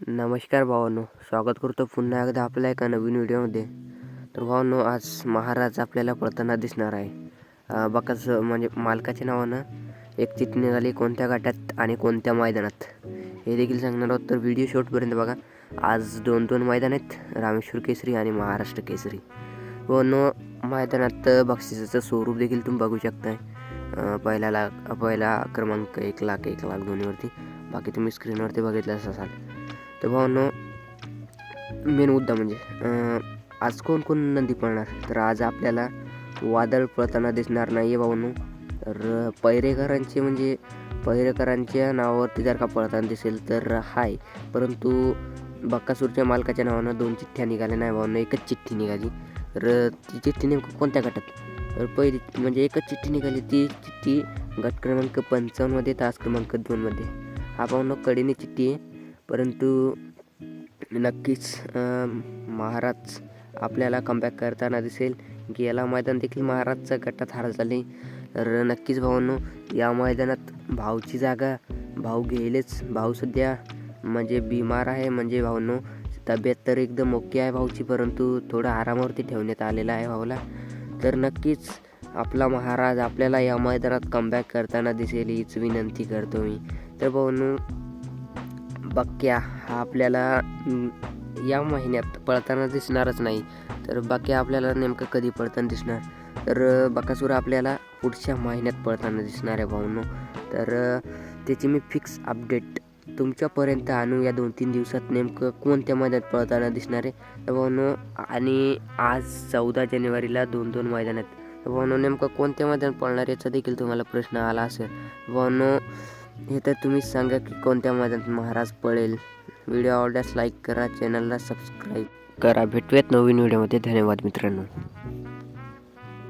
नमस्कार भावांनो स्वागत करतो पुन्हा एकदा आपल्या एका नवीन व्हिडिओमध्ये. तर भावांनो आज महाराज आपल्याला पळताना दिसणार आहे. बकाच म्हणजे मालकाच्या नावानं एक चिठ्ठी निघाली कोणत्या गटात आणि कोणत्या मैदानात. हे देखील सांगणार आहोत. तर व्हिडिओ शेवटपर्यंत बघा. आज दोन दोन मैदान आहेत रामेश्वर केसरी आणि महाराष्ट्र केसरी. भावांनो मैदानात बक्षिसाचं स्वरूप देखील तुम्ही बघू शकताय. पहिला लाख पहिला क्रमांक एक लाख एक लाख दोन्हीवरती. बाकी तुम्ही स्क्रीनवरती बघितलंच असाल. तर भावांनो मेन मुद्दा म्हणजे आज कोण कोण नंदी पळणार? तर आज आपल्याला वादळ पळताना दिसणार नाही आहे भावांनो तर पैरेकरांचे म्हणजे पैरेकरांच्या नावावरती जर का पळताना दिसेल तर हाय. परंतु बक्कासूरच्या मालकाच्या नावानं दोन चिठ्ठ्या निघाल्या नाही भावांनो एकच चिठ्ठी निघाली. तर ती चिठ्ठी नेमकं कोणत्या गटात? तर पहिली म्हणजे एकच चिठ्ठी निघाली ती चिठ्ठी गट क्रमांक पंचावन्नमध्ये तास क्रमांक दोनमध्ये. हा भावांनो कडीने चिठ्ठी आहे परंतु नक्कीच महाराज आपल्याला कमबॅक करताना दिसेल गेला मैदान देखील महाराजचा गटात हार झाले तर नक्कीच भावांनो या मैदानात भाऊची जागा भाऊ गेलेच. भाऊ सध्या म्हणजे बिमार आहे. म्हणजे भाऊनो तब्येत तर एकदम ओके आहे भाऊची परंतु थोडं आरामावरती ठेवण्यात आलेला आहे भाऊला. तर नक्कीच आपला महाराज आपल्याला या मैदानात कमबॅक करताना दिसेल हीच विनंती करतो मी. तर भाऊनो बक्या हा आपल्याला या महिन्यात पळताना दिसणारच नाही. तर बाक्या आपल्याला नेमकं कधी पळताना दिसणार? तर बकासूर आपल्याला पुढच्या महिन्यात पळताना दिसणार आहे भाऊनो. तर त्याची मी फिक्स अपडेट तुमच्यापर्यंत आणू. या दोन तीन दिवसात नेमकं कोणत्या मैदानात पळताना दिसणार आहे? तर भाऊंनो आणि आज चौदा जानेवारीला दोन दोन मैदान आहेत तर नेमकं कोणत्या मैदानात पळणार याचा देखील तुम्हाला प्रश्न आला असेल. भाऊनो हे तर तुम्हीच सांगा की कोणत्या मैदानात महाराज पळेल. व्हिडिओ आवडल्यास लाईक करा चॅनलला सबस्क्राईब करा. भेटूयात नवीन व्हिडिओमध्ये. धन्यवाद मित्रांनो.